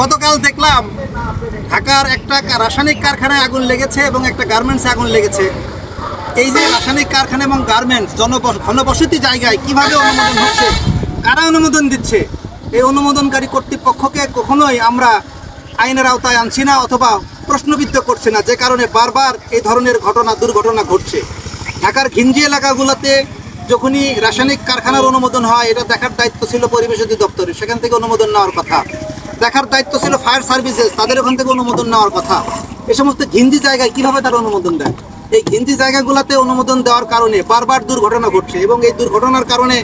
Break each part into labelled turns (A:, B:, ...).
A: গতকাল দেখলাম ঢাকার একটা রাসায়নিক কারখানায় আগুন লেগেছে এবং একটা গার্মেন্টসে আগুন লেগেছে। এই যে রাসায়নিক কারখানা এবং গার্মেন্টস জনবস, ঘনবসতি জায়গায় কীভাবে অনুমোদন হচ্ছে, কারা অনুমোদন দিচ্ছে, এই অনুমোদনকারী কর্তৃপক্ষকে কখনোই আমরা আইনের আওতায় আনছি না অথবা প্রশ্নবিদ্ধ করছি না, যে কারণে বারবার এই ধরনের ঘটনা, দুর্ঘটনা ঘটছে। ঢাকার ঘিঞ্জি এলাকাগুলোতে যখনই রাসায়নিক কারখানার অনুমোদন হয়, এটা দেখার দায়িত্ব ছিল পরিবেশ অধিদপ্তরের, সেখান থেকে অনুমোদন নেওয়ার কথা। দেখার দায়িত্ব ছিল ফায়ার সার্ভিসেস, তাদের ওখান থেকে অনুমোদন নেওয়ার কথা। এ সমস্ত ঘিঞ্জি জায়গায় কীভাবে তারা অনুমোদন দেয়? এই ঘিঞ্জি জায়গাগুলোতে অনুমোদন দেওয়ার কারণে বারবার দুর্ঘটনা ঘটছে এবং এই দুর্ঘটনার কারণে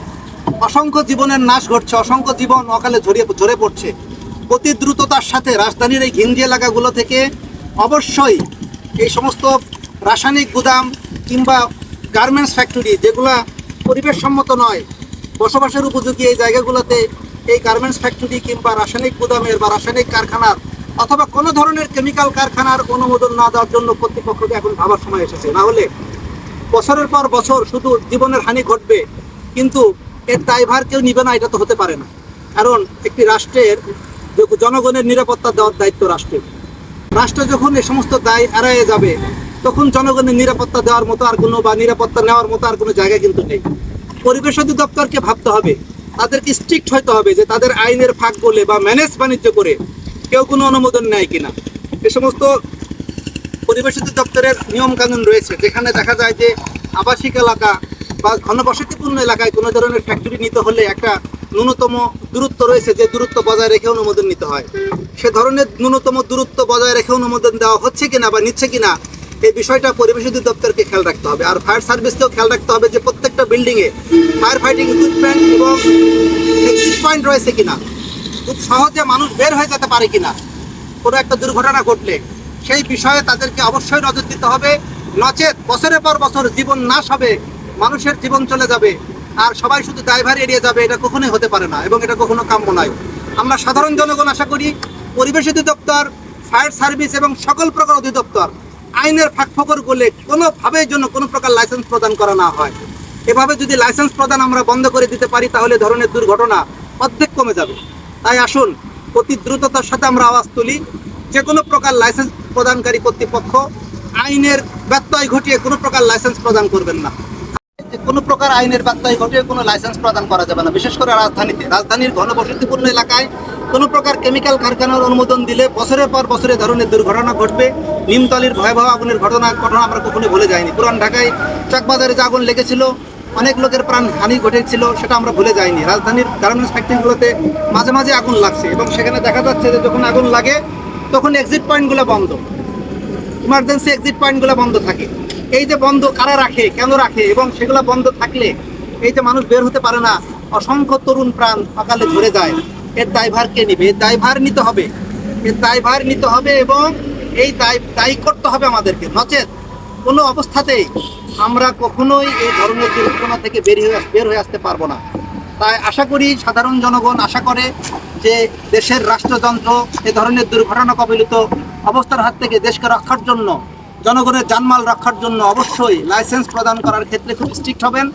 A: অসংখ্য জীবনের নাশ ঘটছে, অসংখ্য জীবন অকালে ঝরিয়ে, ঝরে পড়ছে। অতি দ্রুততার সাথে রাজধানীর এই ঘিঞ্জি এলাকাগুলো থেকে অবশ্যই এই সমস্ত রাসায়নিক গুদাম কিংবা গার্মেন্টস ফ্যাক্টরি যেগুলা পরিবেশসম্মত নয়, বসবাসের উপযোগী এই জায়গাগুলোতে এই গার্মেন্টস ফ্যাক্টরি কিংবা রাসায়নিক গুদামের বা রাসায়নিক কারখানার অথবা কোনো ধরনের কেমিক্যাল কারখানার অনুমোদন না দেওয়ার জন্য কর্তৃপক্ষকে এখন ভাবার সময় এসেছে। না হলে বছরের পর বছর শুধু জীবনের হানি ঘটবে, কিন্তু এর দায়ভার কেউ নিবে না, এটা তো হতে পারে না। কারণ একটি রাষ্ট্রের জনগণের নিরাপত্তা দেওয়ার দায়িত্ব রাষ্ট্রের। রাষ্ট্র যখন এই সমস্ত দায় এড়াইয়ে যাবে, তখন জনগণের নিরাপত্তা দেওয়ার মতো আর কোনো বা নিরাপত্তা নেওয়ার মতো আর কোনো জায়গা কিন্তু নেই। পরিবেশ অধিদপ্তরকে ভাবতে হবে তাদেরকে স্ট্রিক্ট হইতে হবে যে তাদের আইনের ফাঁক বলে বা ম্যানেজ বাণিজ্য করে কেউ কোনো অনুমোদন নেয় কিনা। এ সমস্ত পরিবেশ দপ্তরের নিয়ম কানুন রয়েছে, যেখানে দেখা যায় যে আবাসিক এলাকা বা ঘনবসতিপূর্ণ এলাকায় কোনো ধরনের ফ্যাক্টরি নিতে হলে একটা ন্যূনতম দূরত্ব রয়েছে যে দূরত্ব বজায় রেখে অনুমোদন নিতে হয়। সে ধরনের ন্যূনতম দূরত্ব বজায় রেখে অনুমোদন দেওয়া হচ্ছে কিনা বা নিচ্ছে কিনা এই বিষয়টা পরিবেশ অধিদপ্তরকে খেয়াল রাখতে হবে। আর ফায়ার সার্ভিসকেও খেয়াল রাখতে হবে যে প্রত্যেকটা বিল্ডিংয়ে ফায়ার ফাইটিং ইকুইপমেন্ট এবং এক্সিট পয়েন্ট রয়েছে কিনা। খুব সহজে মানুষ বের হয়ে যেতে পারে কিনা। কোনো একটা দুর্ঘটনা ঘটলে সেই বিষয়ে তাদেরকে অবশ্যই নজর দিতে হবে। নচেত বছরের পর বছর জীবন নাশ হবে, মানুষের জীবন চলে যাবে, আর সবাই শুধু ড্রাইভার এড়িয়ে যাবে, এটা কখনোই হতে পারে না এবং এটা কখনো কাম্য নয়। আমরা সাধারণ জনগণ আশা করি, পরিবেশ অধিদপ্তর, ফায়ার সার্ভিস এবং সকল প্রকার অধিদপ্তর আইনের ফাঁকফকর করলে কোনোভাবেই জন্য কোনো প্রকার লাইসেন্স প্রদান করা না হয়। এভাবে যদি লাইসেন্স প্রদান আমরা বন্ধ করে দিতে পারি, তাহলে ধরনের দুর্ঘটনা অর্ধেক কমে যাবে। তাই আসুন, অতি দ্রুততার সাথে আমরা আওয়াজ তুলি। যে কোনো প্রকার লাইসেন্স প্রদানকারী কর্তৃপক্ষ আইনের ব্যত্যয় ঘটিয়ে কোনো প্রকার লাইসেন্স প্রদান করবেন না। কোনো প্রকার আইনের ব্যত্যয় ঘটিয়ে কোনো লাইসেন্স প্রদান করা যাবে না। বিশেষ করে রাজধানীতে। রাজধানীর ঘনবসতিপূর্ণ এলাকায় কোনো প্রকার কেমিক্যাল কারখানার অনুমোদন দিলে বছরের পর বছরে ধরনের দুর্ঘটনা ঘটবে। নিমতলির ভয়াবহ আগুনের ঘটনা ঘটনা আমরা কখনোই ভুলে যাইনি। পুরান ঢাকায় চাকবাজারে যে আগুন লেগেছিল, অনেক লোকের প্রাণ হানি ঘটেছিল, সেটা আমরা ভুলে যাইনি। রাজধানীর গার্মেন্টস ফ্যাক্টরিগুলোতে মাঝে মাঝে আগুন লাগছে এবং সেখানে দেখা যাচ্ছে যে যখন আগুন লাগে, তখন এক্সিট পয়েন্টগুলো বন্ধ। ইমার্জেন্সি এক্সিট পয়েন্টগুলো বন্ধ থাকে। এই যে বন্ধ কারা রাখে, কেন রাখে, এবং সেগুলো বন্ধ থাকলে এই যে মানুষ বের হতে পারে না, অসংখ্য তরুণ প্রাণ সকালে ঝরে যায়। এর দায়ভার কে নিবে? এর দায়ভার নিতে হবে। এর দায়ভার নিতে হবে এবং এই দায়, দায়ী করতে হবে আমাদেরকে। নচেত কোনো অবস্থাতেই আমরা কখনোই এই ধরনের দুর্ঘটনা থেকে বের হয়ে বের হয়ে আসতে পারব না। তাই আশা করি সাধারণ জনগণ আশা করে যে দেশের রাষ্ট্রযন্ত্র এ ধরনের দুর্ঘটনা কবলিত অবস্থার হাত থেকে দেশকে রক্ষার জন্য জনগণের জানমাল রক্ষার জন্য অবশ্যই লাইসেন্স প্রদান করার ক্ষেত্রে খুব স্ট্রিক্ট হবেন।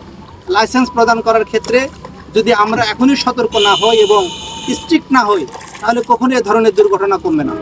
A: লাইসেন্স প্রদান করার ক্ষেত্রে যদি আমরা এখনই সতর্ক না হই এবং স্ট্রিক্ট না হই, তাহলে কখনোই এ ধরনের দুর্ঘটনা কমবে না।